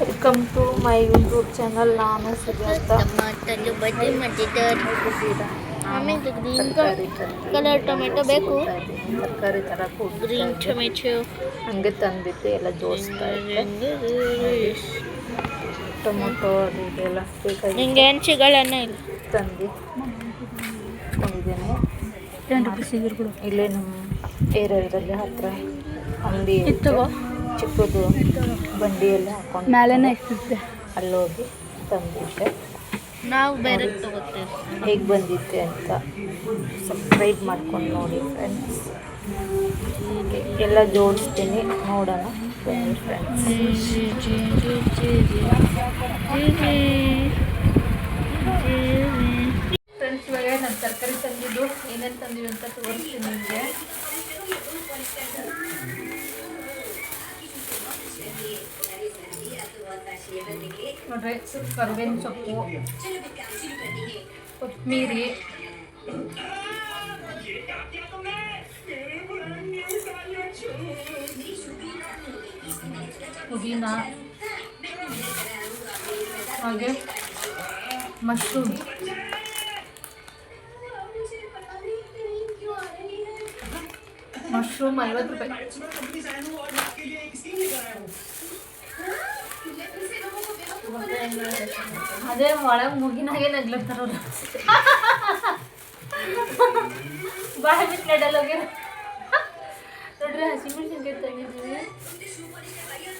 Welcome to my YouTube channel ನಾನು Sujata tomato ಬಜ್ಜಿ ಮಾಡಿದ್ದಾರೆ. ಆಮೇಲೆ ಗ್ರೀನ್ ಕಲರ್ ಟೊಮೆಟೊ ಬೇಕು. ತರಕಾರಿ ತರ ಗ್ರೀನ್ ಟೊಮೆಟೊ ಹಂಗೆ ತಂದಿದ್ದೆ ಎಲ್ಲ ಜೋಡಿಸ್ತಾ ಟೊಮೊಟೊ ಅದು ಇದೆಲ್ಲ ಬೇಕಾಗಿ ನಿಂಗೆ ಏನು ಇಲ್ಲ. ತಂದು. ತಂದಿದ್ದೇನೆ. ಇಲ್ಲೇ ನಮ್ಮ ಏರಿಯಾದಲ್ಲಿ ಹತ್ರ ಅಂಗಡಿ ಚಿಕ್ಕದು ಬಂಡಿ ಎಲ್ಲ ಹಾಕೊಂಡು ಮೇಲೆನೇ ಇಟ್ಟಿದ್ದೆ ಅಲ್ಲಿ ಹೋಗಿ ತಂದಿದ್ದೆ. ನಾವು ಬೇರೆ ತಗೋತೇವೆ. ಹೇಗೆ ಬಂದಿತ್ತೆ ಅಂತ ಸಬ್ಸ್ಕ್ರೈಬ್ ಮಾಡ್ಕೊಂಡು ನೋಡಿ ಫ್ರೆಂಡ್ಸ್ ಎಲ್ಲ ಜೋಡಿಸ್ತೀನಿ. ನೋಡೋಣ ಬನ್ನಿ ಫ್ರೆಂಡ್ಸ್ ಫ್ರೆಂಡ್ಸ್ ಇವಾಗ ನಾನು ತರಕಾರಿ ತಂದಿದ್ದು. ಏನೇನು ತಂದಿವಿ ಅಂತ ತೋರಿಸ್ತೀನಿ ನಿಮಗೆ. ನೋಡ್ರಿ ಕರಿಬೇವಿನ ಸೊಪ್ಪು ಕೊತ್ತಂಬರಿ ಪುದೀನ ಹಾಗೆ ಮಶ್ರೂಮ್ ಮಶ್ರೂಮ್ ಐವತ್ತು ರೂಪಾಯಿ ಅದೇ ಒಳಗೆ ಮುಗಿನಾಗೆ ನಗ್ಲತ್ತಾರ ಅವ್ರು ಬಾಳೆ ಬಿಟ್ಲೆಡಲ್ ಹೋಗ್ಯಾರ ನೋಡ್ರಿ ಹಸಿಮೆಣಸಿನ್ಕಾಯಿ ತಂದಿದ್ದೀವಿ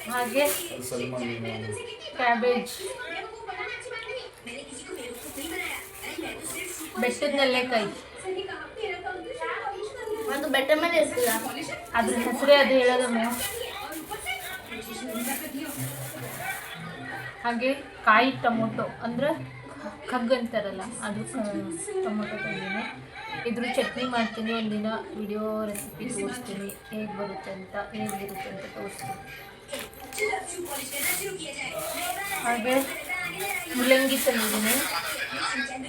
ಹಾಗೆ ಕ್ಯಾಬೇಜ್ ಬೆಟ್ಟದ ನೆಲ್ಲೆಕಾಯಿ ಅದು ಬೆಟ್ಟ ಮೇಲೆ ಇರ್ತದ ಅದ್ರ ಹೆಸರೇ ಅದು ಹೇಳೋದಮ್ಮ ಹಾಗೆ ಕಾಯಿ ಟೊಮೊಟೊ ಅಂದರೆ ಕಗ್ಗು ಅಂತಾರಲ್ಲ, ಅದು ಟೊಮೊಟೊ ತಂದಿನಿ. ಇದ್ರ ಚಟ್ನಿ ಮಾಡ್ತೀನಿ, ಒಂದಿನ ವಿಡಿಯೋ ರೆಸಿಪಿ ತೋರಿಸ್ತೀನಿ, ಹೇಗೆ ಬರುತ್ತೆ ಅಂತ ಹೇಗಿರುತ್ತೆ ಅಂತ ತೋರಿಸ್ತೀನಿ. ಹಾಗೆ ಮುಲ್ಲಂಗಿ ತಂದಿದ್ದೀನಿ.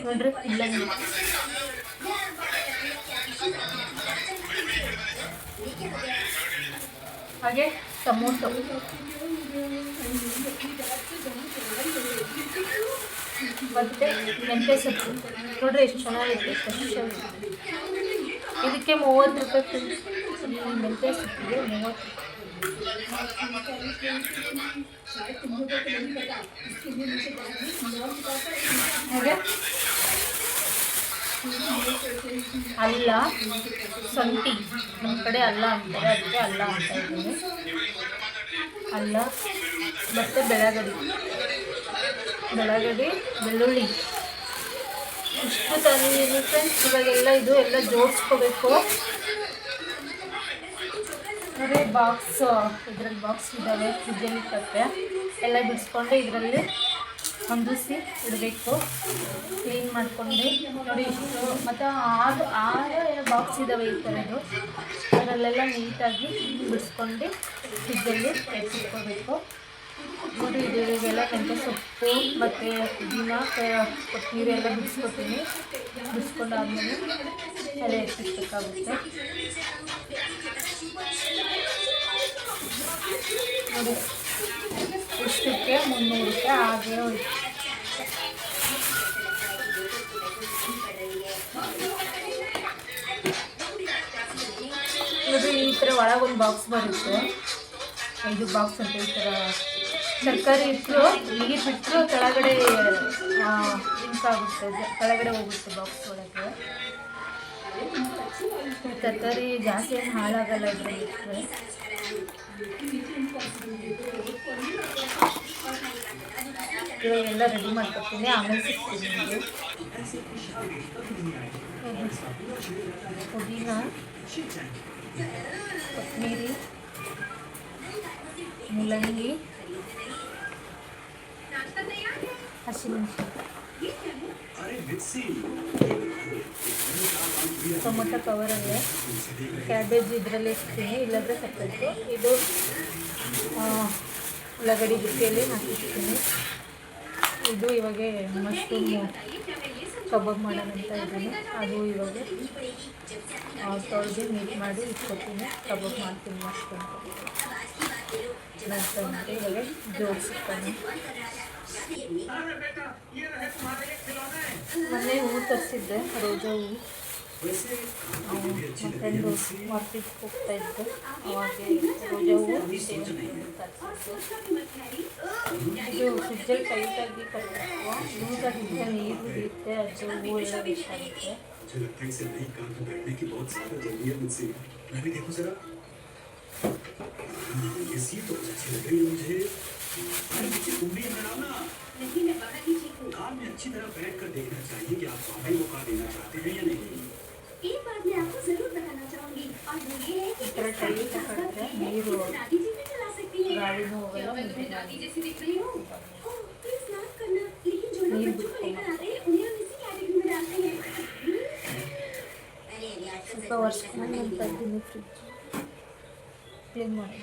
ನೋಡ್ರಿ, ಮುಲ್ಲಂಗಿ. ಹಾಗೆ ಟೊಮೊಟೊ. ಮತ್ತೆ ಮೆಂತ್ಯ ಸೊಪ್ಪು ನೋಡ್ರಿ ಎಷ್ಟು ಚೆನ್ನಾಗಿದೆ ಇದಕ್ಕೆ ಮೂವತ್ತು ರೂಪಾಯಿ ಮೆಂತ್ಯ ಸೊಪ್ಪಿಗೆ ಮೂವತ್ತು ಅಲ್ಲ ಸಂತಿ ನಮ್ಮ ಕಡೆ ಅಲ್ಲ ಅಂತಾರೆ ಅದಕ್ಕೆ ಅಲ್ಲ ಅಂತ ಇದ್ದೀನಿ. ಅಲ್ಲ ಮತ್ತು ಬೆಳಗಡಿ. ಬೆಳಗಡಿ ಬೆಳ್ಳುಳ್ಳಿ. ಇಷ್ಟು ತಂದಿದ್ದೀನಿ ಫ್ರೆಂಡ್ಸ್ ಇವಾಗೆಲ್ಲ ಇದು ಎಲ್ಲ ಜೋಡಿಸ್ಕೋಬೇಕು. ಅದೇ ಬಾಕ್ಸ್ ಇದರಲ್ಲಿ ಬಾಕ್ಸ್ ಇದ್ದಾವೆ ಫ್ರಿಜ್ಜಲ್ಲಿ ತಪ್ಪೆ ಎಲ್ಲ ಬಿಡಿಸ್ಕೊಂಡು ಇದರಲ್ಲಿ ಹೊಂದಿಸಿ ಇಡಬೇಕು. ಕ್ಲೀನ್ ಮಾಡ್ಕೊಂಡು ನೋಡಿ ಇಷ್ಟು. ಮತ್ತು ಆರು ಆರು ಬಾಕ್ಸ್ ಇದ್ದಾವೆ ಈ ಥರದ್ದು. ಅದರಲ್ಲೆಲ್ಲ ನೀಟಾಗಿ ಬಿಡಿಸ್ಕೊಂಡು ಫ್ರಿಜ್ಜಲ್ಲಿ ಎತ್ತಿಟ್ಕೋಬೇಕು ನೋಡಿ, ಇದು ಇವೆಲ್ಲ ಮೆಂತ್ಯ ಸೊಪ್ಪು ಮತ್ತು ದಿನ ಕೊತ್ತಂಬರಿ ಎಲ್ಲ ಬಿಡಿಸ್ಕೊತೀನಿ ಬಿಡಿಸ್ಕೊಂಡಾದ್ಮೇಲೆ ತಲೆ ಎತ್ತಿಸ್ಬೇಕಾಗುತ್ತೆ. ನೋಡಿ. ಇಷ್ಟಕ್ಕೆ ಮುನ್ನೂರು ರೂಪಾಯಿ ಹಾಗೆ ಹೋಯ್ತು. ಇದು ಈ ಥರ ಒಳಗೊಂದು ಬಾಕ್ಸ್ ಬರುತ್ತೆ. ಐದು ಬಾಕ್ಸ್ ಅಂತ ಈ ಥರ ತರಕಾರಿ ಇಟ್ಟರು ಈಗ ಬಿಟ್ಟರು ಕೆಳಗಡೆ ಆಗುತ್ತೆ. ಕೆಳಗಡೆ ಹೋಗುತ್ತೆ ಬಾಕ್ಸ್ ಒಳಗೆ. ತರಕಾರಿ ಜಾಸ್ತಿ ಏನು ಹಾಳಾಗಲ್ಲ ಇಟ್ಟರೆ ಇವಾಗೆಲ್ಲ ರೆಡಿ ಮಾಡ್ಕೊತೀನಿ ಆಮೇಲೆ ಸಿಗ್ತೀನಿ ನಿಮಗೆ ಪುದೀನ ಕೊತ್ತಂಬರಿ ಮುಲ್ಲಂಗಿ ಹಸಿಮೆಣಸಿನ್ಕಾಯಿ ಟೊಮೊಟೊ ಕವರಲ್ಲಿ ಕ್ಯಾಬೇಜ್ ಇದರಲ್ಲಿ ಇರ್ತೀನಿ ಇಲ್ಲಾಂದರೆ ಸಪ್ರೇಟು ಇದು ಉಳ್ಳಾಗಡ್ಡಿ ಬುಟ್ಟಿಯಲ್ಲಿ ಹಾಕಿರ್ತೀನಿ. ಇದು ಇವಾಗ ಮಶ್ರೂಮ್ ಕಬಾಬ್ ಮಾಡೋಣ ಅಂತ ಇದ್ದೀನಿ. ಅದು ಇವಾಗ ತೊಳೆದು ನೀಟ್ ಮಾಡಿ ಇಟ್ಕೊತೀನಿ. ಕಬಾಬ್ ಮಾಡ್ತೀನಿ ಮಶ್ರೂಮ್ ನಂತರ ಇವಾಗ ಜೋಡಿಸಿಕೊಂಡು ಮೊನ್ನೆ ಹೂವು ತರಿಸಿದ್ದೆ ರೋಜಾ ಹೂವು ನಮ್ಮ ಫ್ರೆಂಡು ಮಾರ್ಕೆಟ್ಗೆ ಹೋಗ್ತಾ ಇದ್ದೆ ಅವಾಗ ರೋಜಾ ಹೂವು ಸೇವಂತಿಗೆ ಹೂವು ತರಿಸಿದ್ದೆ ಇದು ಫ್ರಿಜ್ಜಲ್ಲಿ ಟೈಟಾಗಿ ಕಟ್ಟಬೇಕು ಲೂಸಾಗಿದ್ದರೆ ನೀರು ಹಿಡಿಯುತ್ತೆ ಅದು ಹೂವು ಎಲ್ಲ ವೇಸ್ಟ್ ಆಗುತ್ತೆ मुझे लगता है इसे नई कार में बैठने की बहुत ज्यादा जल्दी है मुझसे मैं भी देखो जरा हाँ, ये सीट तो अच्छी लग रही है मुझे अरे पीछे तुम भी यहाँ डालना नहीं मैं बाहर ही ठीक हूँ कार में अच्छी तरह बैठ कर देखना चाहिए कि आप वाकई वो कार लेना चाहते हैं या नहीं। एक बात मैं आपको ज़रूर बताना चाहूँगी। और वो ये है कि इस गाड़ी तो का खर्च है ये दादी जी भी चला सकती है। गाड़ी हो गई मैं तुम्हें दादी जैसी दिख रही हूँ? प्लीज़ माफ़ करना। लेकिन जो लोग बच्चों को लेकर आते हैं उन्हें हम इसी कैटेगरी में डालते हैं। अरे यार तो वर्ष में नहीं पड़ती नहीं fridge. Plain hmm, model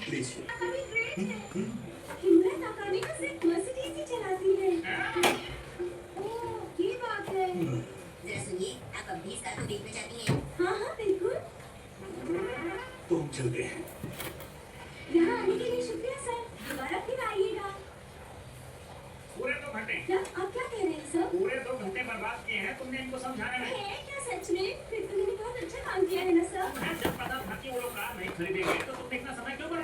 hmm. आकानी का सिर्फ़ मर्सिडीज ही चलाती है। ओह, ये बात है। जरा सुनिए आप अब कार को देखना चाहती हैं? हाँ हाँ बिल्कुल। तो हम चलते हैं। यहाँ आने के लिए शुक्रिया सर। दोबारा फिर आइएगा। पूरे दो घंटे। क्या आप क्या कह रहे हैं सर? पूरे दो घंटे बर्बाद किए हैं तुमने इनको समझाया नहीं। क्या सच में? फिर तो बहुत अच्छा काम किया है ना सर? मैं जब पता था कि वो लोग कार नहीं खरीदेंगे तो तुमने इतना समय क्यों बर्बाद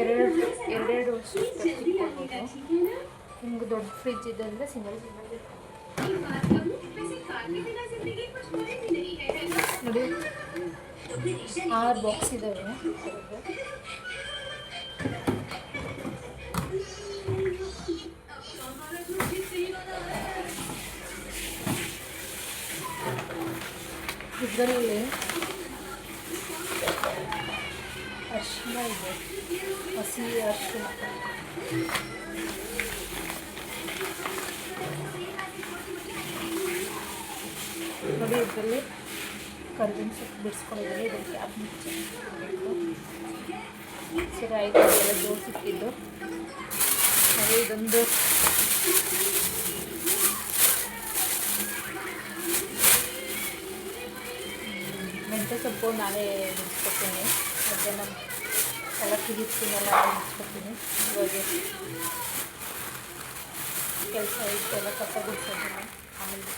ಎರಡು ಎರಡೆರಡು ವರ್ಷ ದೊಡ್ಡ ಫ್ರಿಜ್ ಇದೆ ಅಂದರೆ ಸಿಂಗಲ್ ನೋಡಿ. ಆರು ಬಾಕ್ಸ್ ಇದಾವೆ. ಇದರಲ್ಲಿ ಹಸಿ ಅರಿಶಿನ ನೋಡಿ ಇದರಲ್ಲಿ ಕರ್ಬೇವಿನ ಸೊಪ್ಪು ಬಿಡಿಸ್ಕೊಂಡಿದ್ದೀನಿ ಇದಕ್ಕೆ ಅದು ಮುಚ್ಚಿ ಸರಿ ಆಯಿತು ಎಲ್ಲ ಜೋಡಿಸಿಟ್ಟಿದ್ದು ಅದೇ ಇದೊಂದು ಮೆಂತ್ಯ ಸೊಪ್ಪು ನಾನೇ ಬಿಡಿಸ್ಕೊತೀನಿ. ಮಧ್ಯಾಹ್ನ ಎಲ್ಲ ಕಿರಿಸ್ತೀನೆಲ್ಲ ಬಿಡಿಸ್ಕೊತೀನಿ ಇವಾಗ ಕೆಲಸ ಇಷ್ಟೆಲ್ಲ ಕಸ ಗುಡಿಸೋದಿಲ್ಲ ಆಮೇಲೆ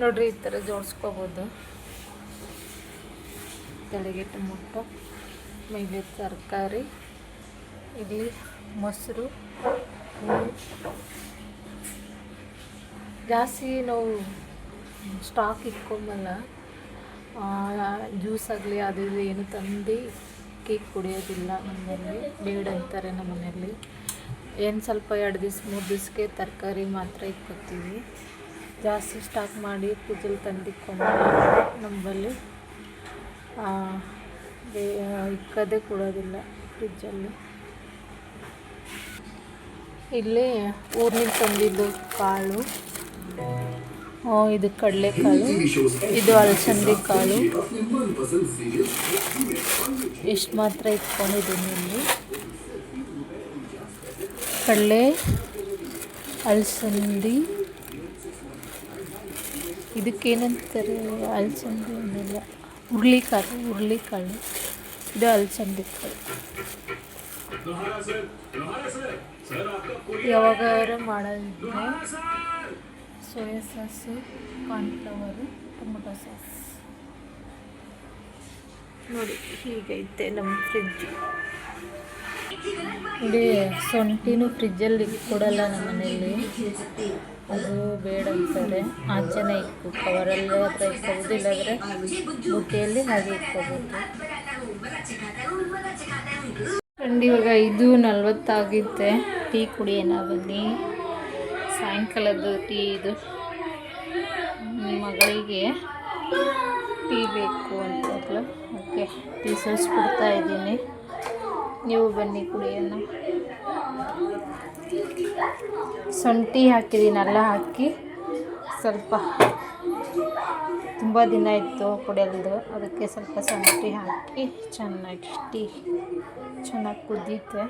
ನೋಡ್ರಿ ಈ ಥರ ಜೋಡಿಸ್ಕೋಬೋದು. ತೆಳಗೆ ಟೊಮೊಟೊ ಮೈಗೆ ತರಕಾರಿ, ಇಲ್ಲಿ ಮೊಸರು ಜಾಸ್ತಿ ನಾವು ಸ್ಟಾಕ್ ಇಟ್ಕೊಂಬಲ್ಲ. ಜ್ಯೂಸ್ ಆಗಲಿ, ಅದು ಇದು ಏನು ತಂದು ಕೇಕ್ ಕುಡಿಯೋದಿಲ್ಲ ನಮ್ಮಲ್ಲಿ ಬೇಡ ಅಂತಾರೆ ನಮ್ಮ ಮನೆಯಲ್ಲಿ. ಏನು ಸ್ವಲ್ಪ ಎರಡು ದಿವ್ಸ, ಮೂರು ದಿವಸಕ್ಕೆ ತರಕಾರಿ ಮಾತ್ರ ಇಟ್ಕೊತೀವಿ. ಜಾಸ್ತಿ ಸ್ಟಾಕ್ ಮಾಡಿ ಫ್ರಿಜ್ಜಲ್ಲಿ ತಂದಿಟ್ಕೊಂಡು ನಮ್ಮಲ್ಲಿ ಇಕ್ಕದೇ ಕೊಡೋದಿಲ್ಲ ಫ್ರಿಜ್ಜಲ್ಲಿ ಇಲ್ಲಿ ಊರಿನಿಂದ ತಂದಿದ್ದು ಕಾಳು. ಇದು ಕಡಲೆಕಾಳು. ಇದು ಅಲಸಂದಿ ಕಾಳು ಇಷ್ಟು ಮಾತ್ರ ಇಟ್ಕೊಂಡಿದ್ದೀನಿ ಇಲ್ಲಿ. ಕಡಲೆ, ಅಲಸಂದಿ. ಇದಕ್ಕೇನಂತಾರೆ ಅಲಸಂದಿ ಏನಿಲ್ಲ ಹುರುಳಿಕಾಳು ಹುರುಳಿಕಾಳು. ಇದು ಅಲಸಂದಿ ಕಾಳು ಯಾವಾಗಾದ್ರೂ soya sauce cornflour tomato sauce. ನೋಡಿ ಹೀಗೈತೆ ನಮ್ಮ ಫ್ರಿಜ್ ನೋಡಿ ಸೊಂಟಿನೂ ಫ್ರಿಜ್ಜಲ್ಲಿ ಕೊಡಲ್ಲ ನಮ್ಮ ಮನೆಯಲ್ಲಿ ಅದು ಬೇಡ ಅಂತಾರೆ. ಆಚೆನೇ ಇಕ್ಕು. ಕವರಲ್ಲಿ ಹತ್ರ ಇಟ್ಕೋಬೋದು ಇಲ್ಲಾಂದರೆ ಬುಟ್ಟಿಯಲ್ಲಿ ಹಾಗೆ ಇಟ್ಕೋಬೋದು ಇವಾಗ ಇದು ನಲ್ವತ್ತಾಗಿತ್ತೆ. ಟೀ ಕುಡಿಯೋಣ ಬನ್ನಿ. ಸಾಯಂಕಾಲದ್ದು ಟೀ ಇದು. ಮಗಳಿಗೆ ಟೀ ಬೇಕು ಅಂತಲ್ಲ ಓಕೆ, ಟೀ ಸೋಸ್ಬಿಡ್ತಾ ಇದ್ದೀನಿ. ನೀವು ಬನ್ನಿ ಕುಡಿಯೋಣ. ಶುಂಠಿ ಹಾಕಿದ್ದೀನಲ್ಲ, ಹಾಕಿ ಸ್ವಲ್ಪ. ತುಂಬ ದಿನ ಇತ್ತು ಕುಡಿಯಲ್ದು. ಅದಕ್ಕೆ ಸ್ವಲ್ಪ ಶುಂಠಿ ಹಾಕಿ ಚೆನ್ನಾಗಿ ಟೀ ಚೆನ್ನಾಗಿ ಕುದೀತೆ